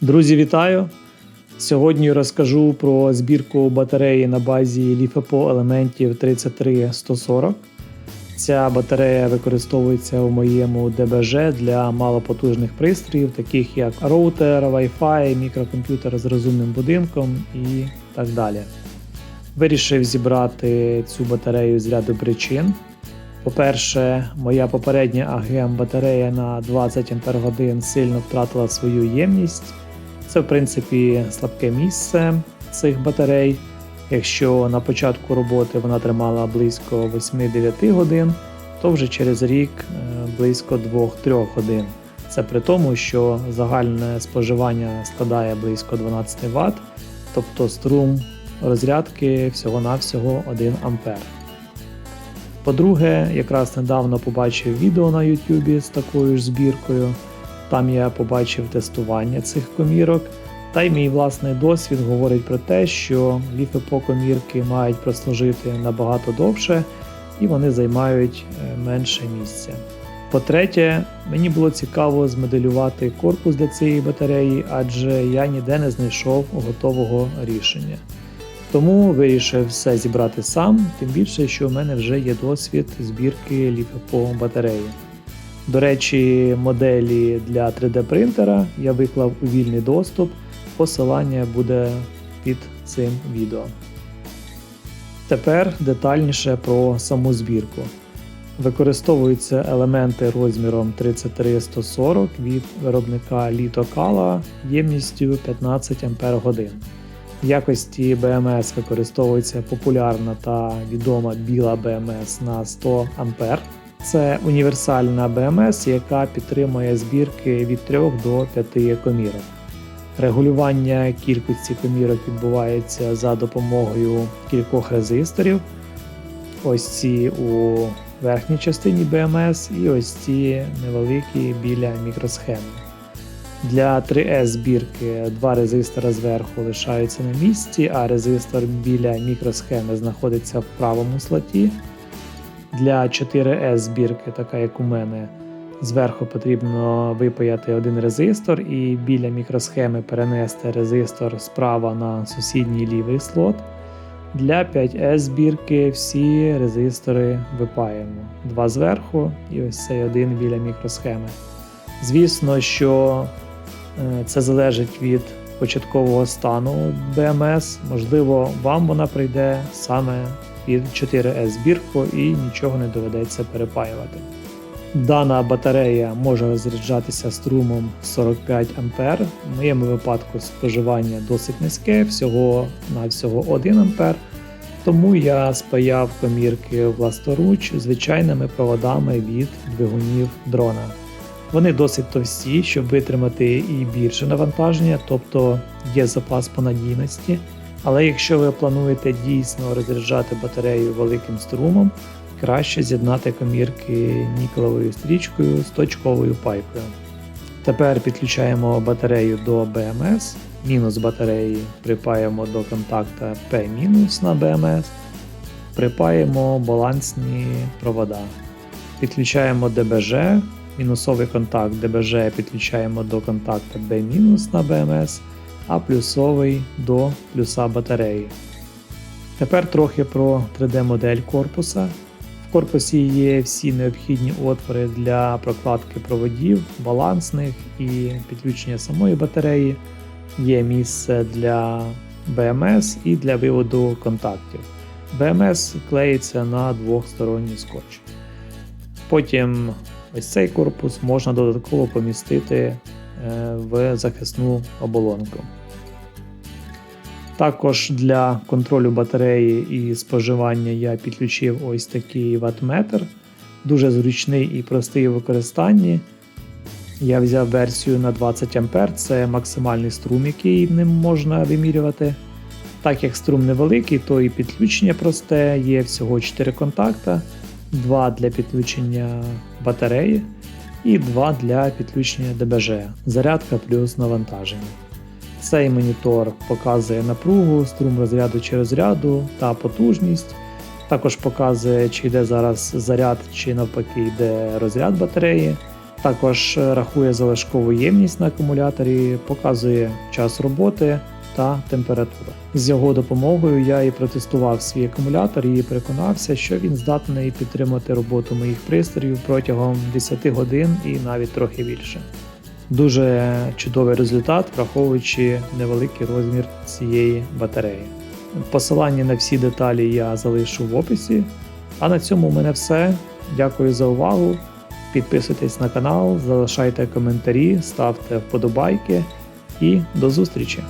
Друзі, вітаю! Сьогодні розкажу про збірку батареї на базі LiFePO елементів 33140. Ця батарея використовується у моєму ДБЖ для малопотужних пристроїв, таких як роутер, Wi-Fi, мікрокомп'ютер з розумним будинком і так далі. Вирішив зібрати цю батарею з ряду причин. По-перше, моя попередня AGM батарея на 20 Ах сильно втратила свою ємність. Це, в принципі, слабке місце цих батарей. Якщо на початку роботи вона тримала близько 8-9 годин, то вже через рік е, близько 2-3 годин. Це при тому, що загальне споживання складає близько 12 Вт, тобто струм розрядки всього-навсього 1 А. По-друге, якраз недавно побачив відео на YouTube з такою ж збіркою. Там я побачив тестування цих комірок. Та й мій власний досвід говорить про те, що ліфепо комірки мають прослужити набагато довше і вони займають е, менше місця. По-третє, мені було цікаво змоделювати корпус для цієї батареї, адже я ніде не знайшов готового рішення. Тому вирішив все зібрати сам, тим більше, що у мене вже є досвід збірки ліфепо батареї. До речі, моделі для 3D принтера я виклав у вільний доступ. Посилання буде під цим відео. Тепер детальніше про саму збірку. Використовуються елементи розміром 33-140 від виробника Lito ємністю 15 Ах. В якості BMS використовується популярна та відома біла BMS на 100 А. Це універсальна BMS, яка підтримує збірки від 3 до 5 комірок. Регулювання кількості комірок відбувається за допомогою кількох резисторів. Ось ці у верхній частині BMS і ось ці невеликі біля мікросхеми. Для 3S збірки два резистора зверху лишаються на місці, а резистор біля мікросхеми знаходиться в правому слоті. Для 4S збірки, така як у мене, зверху потрібно випаяти один резистор і біля мікросхеми перенести резистор справа на сусідній лівий слот. Для 5S збірки всі резистори випаємо. Два зверху і ось цей один біля мікросхеми. Звісно, що е, це залежить від початкового стану BMS. Можливо, вам вона прийде саме під 4S збірку і нічого не доведеться перепаювати. Дана батарея може розряджатися струмом 45 А. В моєму випадку споживання досить низьке, всього на всього 1 А. Тому я спаяв комірки власноруч звичайними проводами від двигунів дрона. Вони досить товсті, щоб витримати і більше навантаження, тобто є запас по надійності. Але якщо ви плануєте дійсно розряджати батарею великим струмом, краще з'єднати комірки нікелевою стрічкою з точковою пайкою. Тепер підключаємо батарею до BMS, мінус батареї припаємо до контакта P- на BMS, припаємо балансні провода. Підключаємо DBG, мінусовий контакт DBG підключаємо до контакта B- на BMS а плюсовий до плюса батареї. Тепер трохи про 3D-модель корпуса. В корпусі є всі необхідні отвори для прокладки проводів, балансних і підключення самої батареї. Є місце для BMS і для виводу контактів. BMS клеїться на двохсторонній скотч. Потім ось цей корпус можна додатково помістити в захисну оболонку. Також для контролю батареї і споживання я підключив ось такий ватметр. Дуже зручний і простий у використанні. Я взяв версію на 20 А, це максимальний струм, який ним можна вимірювати. Так як струм невеликий, то і підключення просте, є всього 4 контакта, 2 для підключення батареї і 2 для підключення ДБЖ, зарядка плюс навантаження. Цей монітор показує напругу, струм розряду чи розряду та потужність. Також показує, чи йде зараз заряд, чи навпаки йде розряд батареї. Також рахує залишкову ємність на акумуляторі, показує час роботи та температуру. З його допомогою я і протестував свій акумулятор і переконався, що він здатний підтримати роботу моїх пристроїв протягом 10 годин і навіть трохи більше. Дуже чудовий результат, враховуючи невеликий розмір цієї батареї. Посилання на всі деталі я залишу в описі. А на цьому у мене все. Дякую за увагу. Підписуйтесь на канал, залишайте коментарі, ставте вподобайки і до зустрічі!